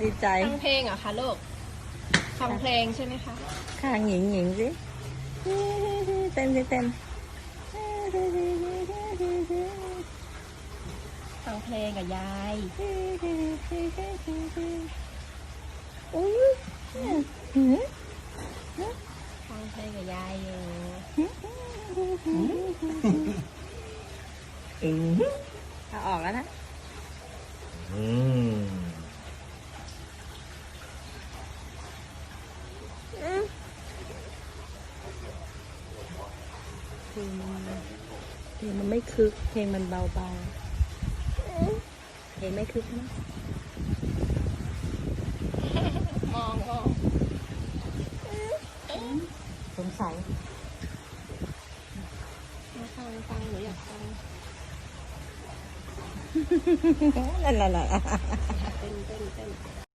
ดีใจฟังเพลงเหรอคะลูกฟังเพลงใช่ไหมคะข้างหญิงหญิงสิเต้นสิเต้นฟังเพลงกับยายอุ้ยหืมฟังเพลงกับยายอยู่อืมเอาออกแล้วนะ เพลงมันเพลงมันไม่คึก เพลงมันเบาๆเพลงไม่คึกนะมองมองสงสัยมาฟังฟังหนูอยากฟังนั่นแหละเต้นเต้นเต้น